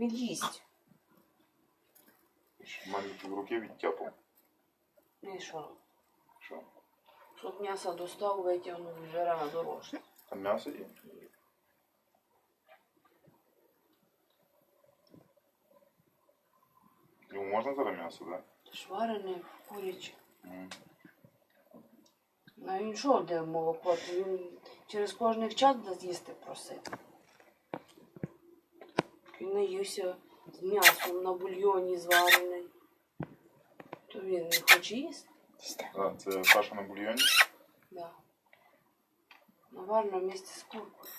Він їсть. Мене в руки відтяпав. Ну і що? Що? Щоб м'ясо достав, витягнув рано дорожче. Там м'ясо є? Йому можна зараз м'ясо, так? Шварене, куряче. Да? М. Ну він що де молоко? То Він через кожний час буде з'їсти просити. Він наївся з м'ясом на бульйоні зварений. То він не хоче їсти. А, це каша на бульйоні? Да. Наварно вместе з куркою.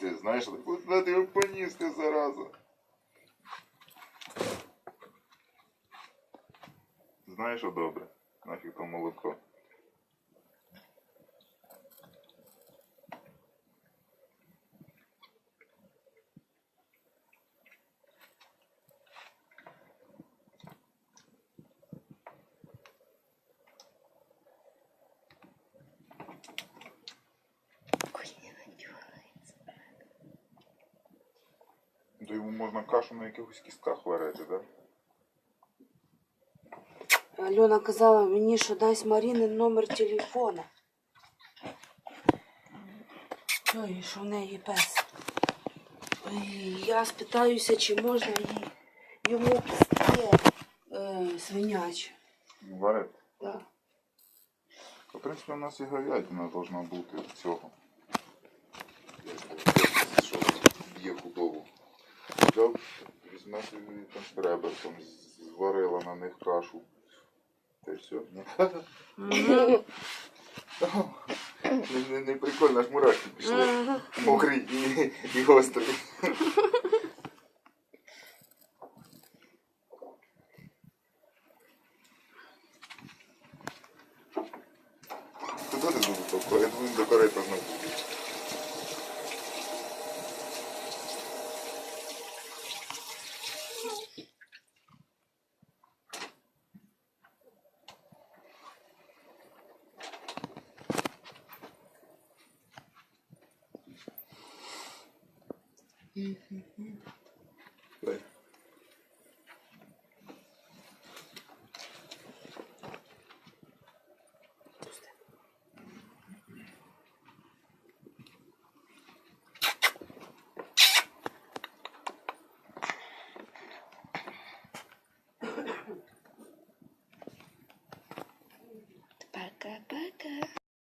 Ти знаєш, куди ти його поніс, ти зараза? Знаєш, що добре? Нафіг то молоко. То йому можна кашу на якихось кістках варити, так? Альона казала мені, що дасть Марінин номер телефона. Ой, що в неї пес. Ой, я спитаюся, чи можна їй йому кістки е, свинячі. Варити. Да. В принципі, у нас і говядина должна бути цього. Що є худобу. Взяв, візьме собі там ребер, там зварила на них кашу. Та й все. Не, не, не прикольно, аж мурашки пішли. Мокрий і, і. Куди ти буду толкати? Я думаю, до корита знову. 嗯嗯嗯。